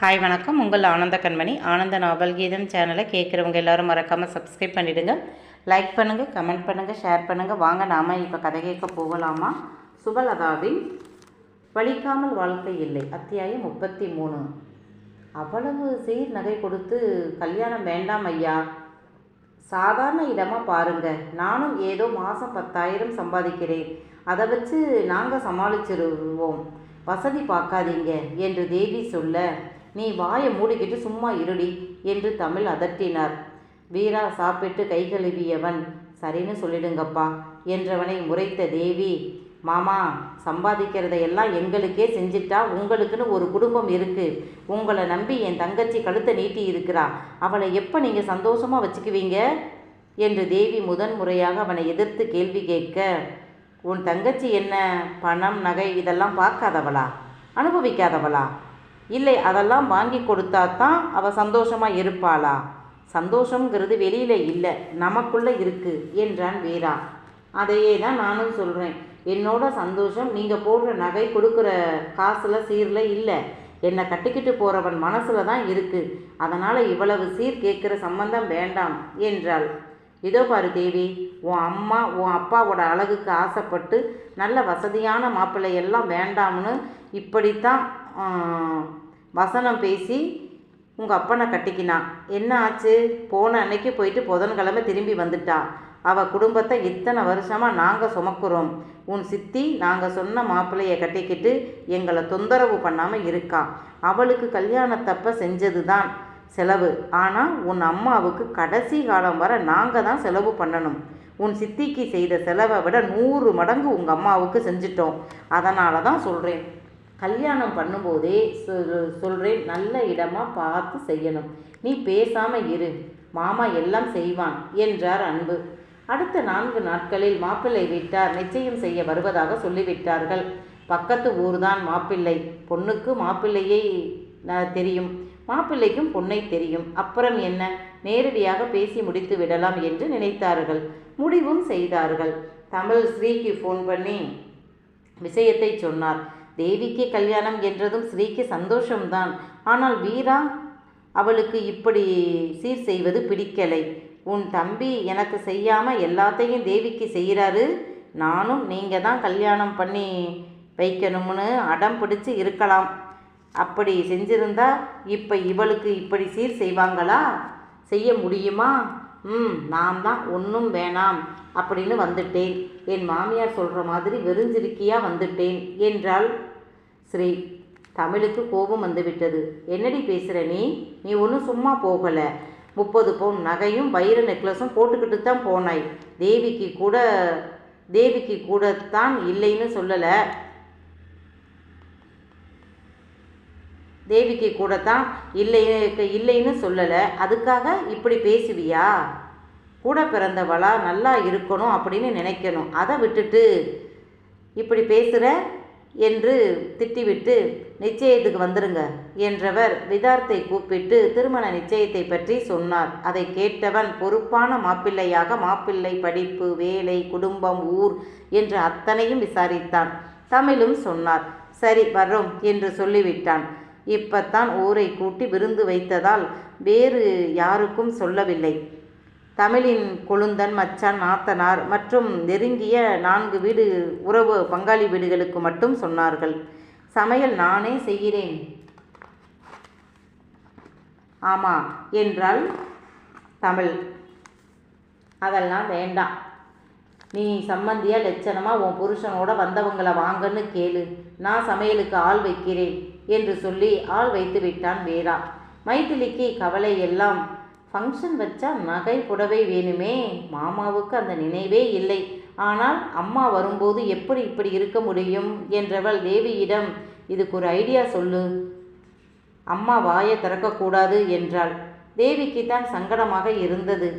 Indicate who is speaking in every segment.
Speaker 1: Hi வணக்கம். உங்கள் ஆனந்த கண்மணி. ஆனந்த நாவல் கீதம் சேனலை கேட்குறவங்க எல்லோரும் மறக்காமல் சப்ஸ்கிரைப் பண்ணிவிடுங்க லைக் பண்ணுங்கள் கமெண்ட் பண்ணுங்கள் ஷேர் பண்ணுங்கள் வாங்க நாம் இப்போ கதை கேட்க போகலாமா? சுபலதாவின் வலிக்காமல் வாழ்க்கை இல்லை. அத்தியாயம் முப்பத்தி மூணு. அவ்வளவு சீர் நகை கொடுத்து கல்யாணம் வேண்டாம் ஐயா. சாதாரண இடமாக பாருங்கள் நானும் ஏதோ மாதம் பத்தாயிரம் சம்பாதிக்கிறேன். அதை வச்சு நாங்கள் சமாளிச்சிருவோம். வசதி பார்க்காதீங்க என்று தேவி சொல்ல நீ வாயை மூடிக்கிட்டு சும்மா இருடி என்று தமிழ் அதட்டினார். வீரா சாப்பிட்டு கை கழுவியவன். சரின்னு சொல்லிடுங்கப்பா என்றவனை முறைத்த தேவி. மாமா சம்பாதிக்கிறதையெல்லாம் எங்களுக்கே செஞ்சிட்டா உங்களுக்குன்னு ஒரு குடும்பம் இருக்கு. உங்களை நம்பி என் தங்கச்சி கழுத்தை நீட்டி இருக்கிறா. அவளை எப்போ நீங்கள் சந்தோஷமாக வச்சுக்குவீங்க? என்று தேவி முதன் முறையாக அவனை எதிர்த்து கேள்வி கேட்க உன் தங்கச்சி என்ன? பணம் நகை இதெல்லாம் பார்க்காதவளா? அனுபவிக்காதவளா? இல்லை அதெல்லாம் வாங்கி கொடுத்தா தான் அவள் சந்தோஷமாக இருப்பாளா? சந்தோஷங்கிறது வெளியில் இல்லை நமக்குள்ளே இருக்குது என்றான் வீரா. அதையே தான் நானும் சொல்கிறேன் என்னோட சந்தோஷம் நீங்கள் போடுற நகை கொடுக்குற காசில் சீரில் இல்லை. என்னை கட்டிக்கிட்டு போகிறவன் மனசில் தான் இருக்குது அதனால் இவ்வளவு சீர் கேட்குற சம்பந்தம் வேண்டாம் என்றாள். இதோ பாரு தேவி உன் அம்மா உன் அப்பாவோட அழகுக்கு ஆசைப்பட்டு நல்ல வசதியான மாப்பிள்ளை எல்லாம் வேண்டாம்னு இப்படித்தான் வசனம் பேசி உங்கள் அப்பனை கட்டிக்கினான். என்ன ஆச்சு? போன அன்னைக்கு போயிட்டு புதன்கிழமை திரும்பி வந்துட்டா. அவள் குடும்பத்தை இத்தனை வருஷமாக நாங்கள் சுமக்குறோம். உன் சித்தி நாங்கள் சொன்ன மாப்பிள்ளையை கட்டிக்கிட்டு எங்களை தொந்தரவு பண்ணாமல் இருக்கா. அவளுக்கு கல்யாணத்தப்ப செஞ்சது தான் செலவு. ஆனால் உன் அம்மாவுக்கு கடைசி காலம் வர நாங்கள் தான் செலவு பண்ணணும். உன் சித்திக்கு செய்த செலவை விட நூறு மடங்கு உங்கள் அம்மாவுக்கு செஞ்சிட்டோம். அதனால தான் சொல்கிறேன் கல்யாணம் பண்ணும்போதே சொல் சொல்கிறேன் நல்ல இடமா பார்த்து செய்யணும். நீ பேசாமல் இரு. மாமா எல்லாம் செய்வான் என்றார் அன்பு. அடுத்த நான்கு நாட்களில் மாப்பிள்ளை வீட்டார் நிச்சயம் செய்ய வருவதாக சொல்லிவிட்டார்கள். பக்கத்து ஊர்தான் மாப்பிள்ளை. பொண்ணுக்கு மாப்பிள்ளையை தெரியும். மாப்பிள்ளைக்கும் பொண்ணை தெரியும். அப்புறம் என்ன? நேரடியாக பேசி முடித்து விடலாம் என்று நினைத்தார்கள். முடிவும் செய்தார்கள். தமிழ் ஸ்ரீக்கு ஃபோன் பண்ணி விஷயத்தை சொன்னார். தேவிக்கு கல்யாணம் என்றதும் ஸ்ரீக்கு சந்தோஷம்தான். ஆனால் வீரா அவளுக்கு இப்படி சீர் செய்வது பிடிக்கலை. உன் தம்பி எனக்கு செய்யாமல் எல்லாத்தையும் தேவிக்கு செய்கிறாரு. நானும் நீங்கள் தான் கல்யாணம் பண்ணி வைக்கணும்னு அடம் பிடிச்சி இருக்கலாம். அப்படி செஞ்சிருந்தா இப்போ இவளுக்கு இப்படி சீர் செய்வாங்களா? செய்ய முடியுமா? ம் நான் தான் ஒன்றும் வேணாம் அப்படின்னு வந்துட்டேன். என் மாமியார் சொல்கிற மாதிரி வெறிஞ்சிருக்கியா வந்துட்டேன் என்றாள். ஸ்ரீ தமிழுக்கு கோபம் வந்துவிட்டது. என்னடி பேசுகிற நீ? நீ ஒன்றும் சும்மா போகலை. முப்பது பவுன் நகையும் வைர நெக்லஸும் போட்டுக்கிட்டு தான் போனாய். தேவிக்கு கூட தேவிக்கு கூட தான் இல்லைன்னு சொல்லலை. தேவிக்கு கூட தான் இல்லை இல்லைன்னு சொல்லலை. அதுக்காக இப்படி பேசுவியா? கூட பிறந்தவளா நல்லா இருக்கணும் அப்படின்னு நினைக்கணும். அதை விட்டுட்டு இப்படி பேசுகிற என்று திட்டிவிட்டு நிச்சயத்துக்கு வந்துருங்க என்றவர் விதார்த்தை கூப்பிட்டு திருமண நிச்சயத்தை பற்றி சொன்னார். அதை கேட்டவன் பொறுப்பான மாப்பிள்ளையாக மாப்பிள்ளை படிப்பு வேலை குடும்பம் ஊர் என்று அத்தனையும் விசாரித்தான். தமிழும் சொன்னார். சரி வர்றோம் என்று சொல்லிவிட்டான். இப்பத்தான் ஊரை கூட்டி விருந்து வைத்ததால் வேறு யாருக்கும் சொல்லவில்லை. தமிழின் கொழுந்தன் மச்சான் நாத்தனார் மற்றும் நெருங்கிய நான்கு வீடு உறவு பங்காளி வீடுகளுக்கு மட்டும் சொன்னார்கள். சமையல் நானே செய்கிறேன். ஆமா என்றாள் தமிழ். அதெல்லாம் வேண்டாம். நீ சம்மந்தியா லட்சணமாக உன் புருஷனோட வந்தவங்களை வாங்கன்னு கேளு. நான் சமையலுக்கு ஆள் வைக்கிறேன் என்று சொல்லி ஆள் வைத்து விட்டான் வீரா மைதிலிக்கு கவலை எல்லாம் ஃபங்க்ஷன் வச்சா நகை புடவை வேணுமே? மாமாவுக்கு அந்த நினைவே இல்லை. ஆனால் அம்மா வரும்போது எப்படி இப்படி இருக்க முடியும்? என்றவள் தேவியிடம் இதுக்கு ஒரு ஐடியா சொல்லு. அம்மா வாயை திறக்கக்கூடாது என்றாள். தேவிக்கு தான் சங்கடமாக இருந்தது.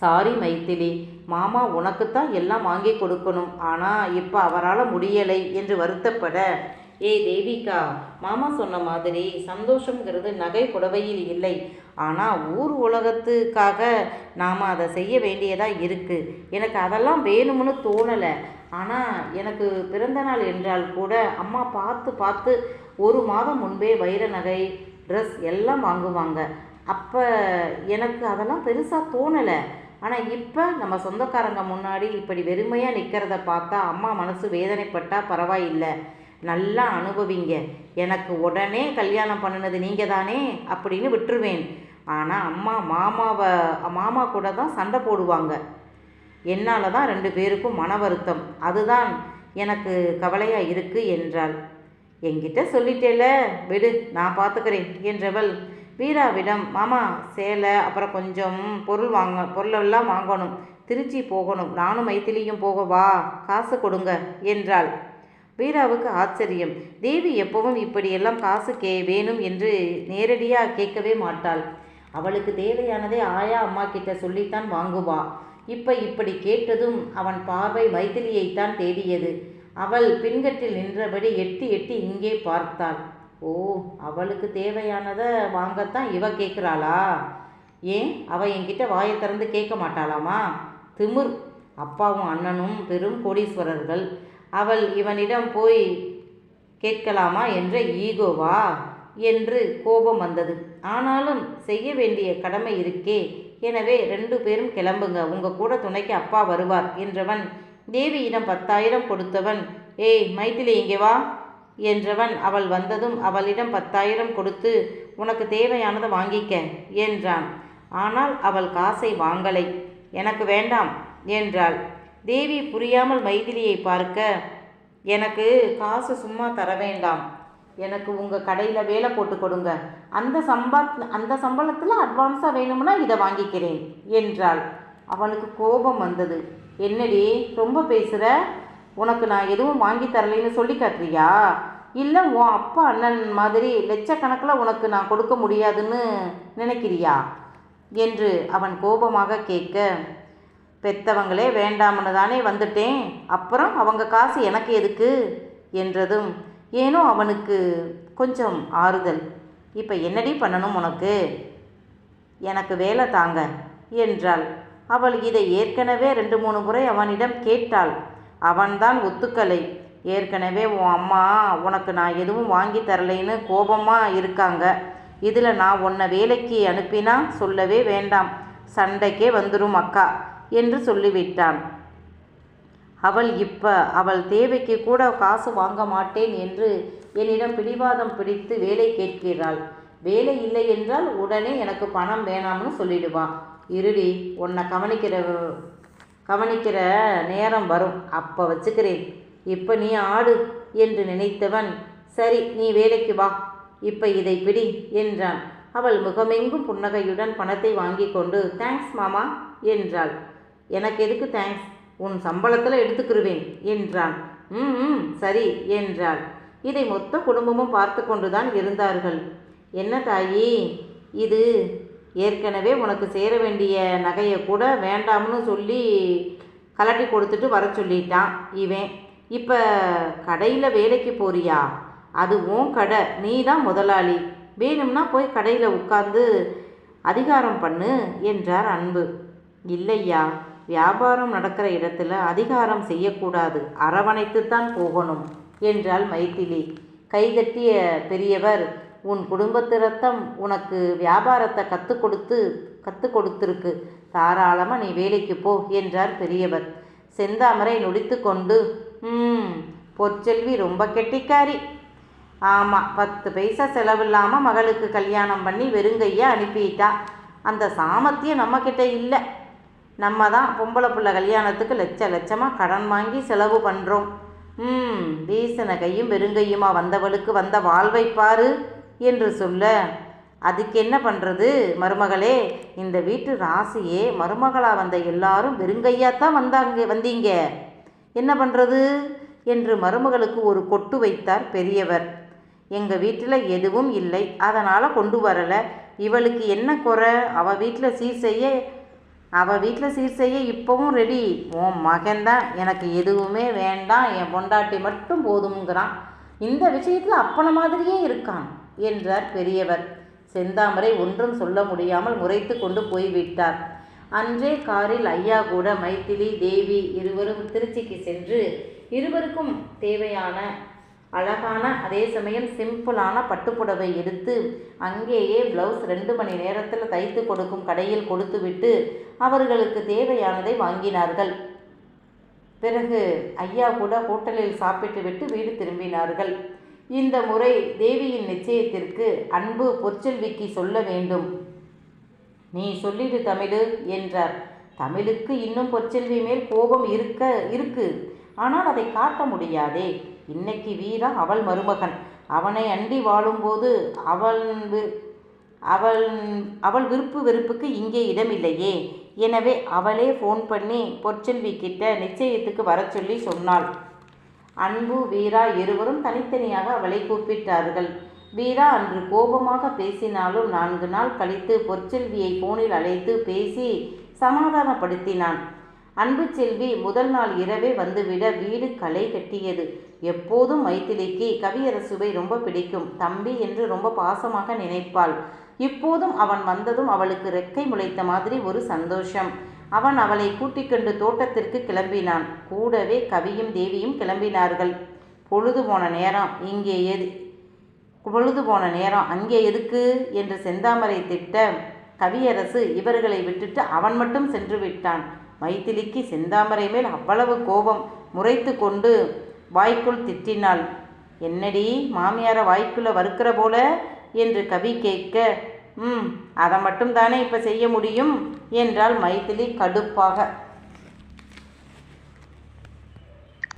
Speaker 1: சாரி மைத்திலி. மாமா உனக்குத்தான் எல்லாம் வாங்கி கொடுக்கணும். ஆனால் இப்போ அவரால் முடியலை என்று வருத்தப்பட ஏய் தேவிகா மாமா சொன்ன மாதிரி சந்தோஷங்கிறது நகை புடவையில் இல்லை. ஆனால் ஊர் உலகத்துக்காக நாம் அதை செய்ய வேண்டியதாக இருக்குது எனக்கு அதெல்லாம் வேணும்னு தோணலை. ஆனால் எனக்கு பிறந்த நாள் என்றால் கூட அம்மா பார்த்து பார்த்து ஒரு மாதம் முன்பே வைர நகை ட்ரெஸ் எல்லாம் வாங்குவாங்க. அப்போ எனக்கு அதெல்லாம் பெருசாக தோணலை. ஆனால் இப்போ நம்ம சொந்தக்காரங்க முன்னாடி இப்படி வெறுமையாக நிற்கிறத பார்த்தா அம்மா மனசு வேதனைப்பட்டால் பரவாயில்லை. நல்லா அனுபவிங்க. எனக்கு உடனே கல்யாணம் பண்ணினது நீங்கள் தானே அப்படின்னு விட்டுருவேன். ஆனால் அம்மா மாமாவை மாமா கூட தான் சண்டை போடுவாங்க. என்னால் தான் ரெண்டு பேருக்கும் மன வருத்தம். அதுதான் எனக்கு கவலையாக இருக்குது என்றாள். என்கிட்ட சொல்லிட்டேல. விடு நான் பார்த்துக்கிறேன் என்றவள். வீராவிடம் மாமா சேலை அப்புறம் கொஞ்சம் பொருள் வாங்க பொருளெல்லாம் வாங்கணும். திருச்சி போகணும். நானும் மைத்திலியும் போகவா? காசு கொடுங்க என்றாள். பீராவுக்கு ஆச்சரியம். தேவி எப்பவும் இப்படியெல்லாம் காசு கே வேணும் என்று நேரடியாக கேட்கவே மாட்டாள். அவளுக்கு தேவையானதை ஆயா அம்மா கிட்ட சொல்லித்தான் வாங்குவா. இப்போ இப்படி கேட்டதும் அவன் பார்வை மைத்திலியைத்தான் தேடியது. அவள் பின்கட்டில் நின்றபடி எட்டி எட்டி இங்கே பார்த்தாள். ஓ அவளுக்கு தேவையானதை வாங்கத்தான் இவ கேட்குறாளா? ஏன்? அவள் என்கிட்ட வாயை திறந்து கேட்க மாட்டாளாமா? திமிர். அப்பாவும் அண்ணனும் பெரும் கோடீஸ்வரர்கள். அவள் இவனிடம் போய் கேட்கலாமா என்ற ஈகோவா? என்று கோபம் வந்தது. ஆனாலும் செய்ய வேண்டிய கடமை இருக்கே. எனவே ரெண்டு பேரும் கிளம்புங்க. உங்க கூட துணைக்கு அப்பா வருவார் என்றவன் தேவியிடம் பத்தாயிரம் கொடுத்தவன் ஏய் மைத்திலி இங்கே வா என்றவன் அவள் வந்ததும் அவளிடம் பத்தாயிரம் கொடுத்து உனக்கு தேவையானதை வாங்கிக்க என்றான். ஆனால் அவள் காசை வாங்கலை. எனக்கு வேண்டாம் என்றாள். தேவி புரியாமல் மைதிலியை பார்க்க எனக்கு காசு சும்மா தர வேண்டாம். எனக்கு உங்கள் கடையில் வேலை போட்டு கொடுங்க. அந்த சம்பா அந்த சம்பளத்தில் அட்வான்ஸாக வேணும்னா இதை வாங்கிக்கிறேன் என்றாள். அவனுக்கு கோபம் வந்தது. என்னடி ரொம்ப பேசுகிற உனக்கு நான் எதுவும் வாங்கி தரலைன்னு சொல்லி காட்டுறியா? இல்லை உன் அப்பா அண்ணன் மாதிரி லட்சக்கணக்கில் உனக்கு நான் கொடுக்க முடியாதுன்னு நினைக்கிறியா? என்று அவன் கோபமாக கேட்க பெத்தவங்களே வேண்டாம்னு தானே வந்துட்டேன். அப்புறம் அவங்க காசு எனக்கு எதுக்கு? என்றதும் ஏனோ அவனுக்கு கொஞ்சம் ஆறுதல். இப்போ என்னடி பண்ணணும் உனக்கு? எனக்கு வேலை தாங்க என்றாள். அவள் இதை ஏற்கனவே ரெண்டு மூணு முறை அவனிடம் கேட்டாள். அவன்தான் ஒத்துக்கலை. ஏற்கனவே உன் அம்மா உனக்கு நான் எதுவும் வாங்கி தரலைன்னு கோபமாக இருக்காங்க. இதில் நான் உன்னை வேலைக்கு அனுப்பினா சொல்லவே வேண்டாம். சண்டைக்கே வந்துடும் அக்கா. என்று சொல்லிவிட்டான். அவள் இப்ப அவள் தேவைக்கு கூட காசு வாங்க மாட்டேன் என்று என்னிடம் பிடிவாதம் பிடித்து வேலை கேட்கிறாள். வேலை இல்லை என்றால் உடனே எனக்கு பணம் வேணாம்னு சொல்லிடுவா. இருடி உன்னை கவனிக்கிற கவனிக்கிற நேரம் வரும். அப்போ வச்சுக்கிறேன். இப்போ நீ ஆடு என்று நினைத்தவன் சரி நீ வேலைக்கு வா. இப்போ இதை பிடி என்றான். அவள் முகமெங்கும் புன்னகையுடன் பணத்தை வாங்கி கொண்டு தேங்க்ஸ் மாமா என்றாள். எனக்கு எதுக்கு தேங்க்ஸ் உன் சம்பளத்தில் எடுத்துக்கிருவேன் என்றான். ம் ம் சரி என்றாள். இதை மொத்த குடும்பமும் பார்த்து கொண்டுதான் இருந்தார்கள். என்ன தாயி இது ஏற்கனவே உனக்கு சேர வேண்டிய நகையை கூட வேண்டாம்னு சொல்லி கலட்டி கொடுத்துட்டு வர சொல்லிட்டான் இவன். இப்போ கடையில் வேலைக்கு போறியா? அது உன் கடை நீ தான் முதலாளி. வேணும்னா போய் கடையில் உட்கார்ந்து அதிகாரம் பண்ணு என்றார் அன்பு. இல்லையா? வியாபாரம் நடக்கிற இடத்துல அதிகாரம் செய்யக்கூடாது. அரவணைத்துத்தான் போகணும் என்றாள் மைத்திலி கைதட்டிய பெரியவர் உன் குடும்பத்து ரத்தம் உனக்கு வியாபாரத்தை கற்றுக் கொடுத்து கற்றுக் கொடுத்துருக்கு. தாராளமாக நீ வேலைக்கு போ என்றார் பெரியவர். செந்தாமரை நொடித்து கொண்டு ம் பொற்செல்வி ரொம்ப கெட்டிக்காரி. ஆமாம் பத்து பைசா செலவில்லாமல் மகளுக்கு கல்யாணம் பண்ணி வெறுங்கையா அனுப்பிட்டா. அந்த சாமர்த்தியம் நம்மக்கிட்ட இல்லை. நம்ம தான் பொம்பளை பிள்ளை கல்யாணத்துக்கு லட்ச லட்சமாக கடன் வாங்கி செலவு பண்ணுறோம் ம் வீசின கையும் வெறுங்கையுமா வந்தவளுக்கு வந்த வாழ்வை பாரு என்று சொல்ல அதுக்கு என்ன பண்ணுறது மருமகளே? இந்த வீட்டு ராசியே மருமகளாக வந்த எல்லாரும் வெறுங்கையாத்தான் வந்தாங்க வந்தீங்க. என்ன பண்ணுறது என்று மருமகளுக்கு ஒரு கொட்டு வைத்தார் பெரியவர். எங்கள் வீட்டில் எதுவும் இல்லை. அதனால் கொண்டு வரலை. இவளுக்கு என்ன குறை? அவள் வீட்டில் சீர் செய்ய அவள் வீட்டில் சீர் செய்ய இப்போவும் ரெடி உன் மகன்தான் எனக்கு எதுவுமே வேண்டாம் என் பொண்டாட்டி மட்டும் போதுங்கிறான் இந்த விஷயத்தில் அப்பன மாதிரியே இருக்கான் என்றார் பெரியவர். செந்தாமரை ஒன்றும் சொல்ல முடியாமல் முறைத்து கொண்டு போய்விட்டார். அன்றே காரில் ஐயா கூட மைத்திலி தேவி இருவரும் திருச்சிக்கு சென்று இருவருக்கும் தேவையான அழகான அதே சமயம் சிம்பிளான பட்டுப்புடவை எடுத்து அங்கேயே ப்ளவுஸ் ரெண்டு மணி நேரத்தில் தைத்து கொடுக்கும் கடையில் கொடுத்துவிட்டு அவர்களுக்கு தேவையானதை வாங்கினார்கள். பிறகு ஐயா கூட ஹோட்டலில் சாப்பிட்டுவிட்டு வீடு திரும்பினார்கள். இந்த முறை தேவியின் நிச்சயத்திற்கு அன்பு பொற்செல்விக்கு சொல்ல வேண்டும். நீ சொல்லிடு தமிழு என்றார். தமிழுக்கு இன்னும் பொற்செல்வி மேல் கோபம் இருக்க இருக்கு. ஆனால் அதை காட்ட முடியாதே. இன்னைக்கு வீரா அவள் மருமகன். அவனை அண்டி வாழும்போது அவள் அவள் அவள் விருப்பு வெறுப்புக்கு இங்கே இடமில்லையே. எனவே அவளே ஃபோன் பண்ணி பொற்செல்வி கிட்ட நிச்சயத்துக்கு வரச் சொல்லி சொன்னாள். அன்பு வீரா இருவரும் தனித்தனியாக அவளை கூப்பிட்டார்கள். வீரா அன்று கோபமாக பேசினாலும் நான்கு நாள் கழித்து பொற்செல்வியை போனில் அழைத்து பேசி சமாதானப்படுத்தினான். அன்பு செல்வி முதல் நாள் இரவே வந்துவிட வீடு களை கட்டியது. எப்போதும் மைத்திலிக்கு கவியரசுவை ரொம்ப பிடிக்கும். தம்பி என்று ரொம்ப பாசமாக நினைப்பாள். இப்போதும் அவன் வந்ததும் அவளுக்கு ரெக்கை முளைத்த மாதிரி ஒரு சந்தோஷம். அவன் அவளை கூட்டிக் கொண்டு தோட்டத்திற்கு கிளம்பினான். கூடவே கவியும் தேவியும் கிளம்பினார்கள். பொழுது போன நேரம் இங்கே எது? பொழுது போன நேரம் அங்கே எதுக்கு? என்று செந்தாமரை திட்ட கவியரசு இவர்களை விட்டுட்டு அவன் மட்டும் சென்று விட்டான். மைத்திலிக்கு செந்தாமரை மேல் அவ்வளவு கோபம். முறைத்து கொண்டு வாய்க்குள் திட்டினாள். என்னடி மாமியாரை வாய்க்குள்ளே வறுக்கிற போல? என்று கவி கேட்க ம் அதை மட்டும் தானே இப்போ செய்ய முடியும்? என்றாள் மைத்திலி கடுப்பாக.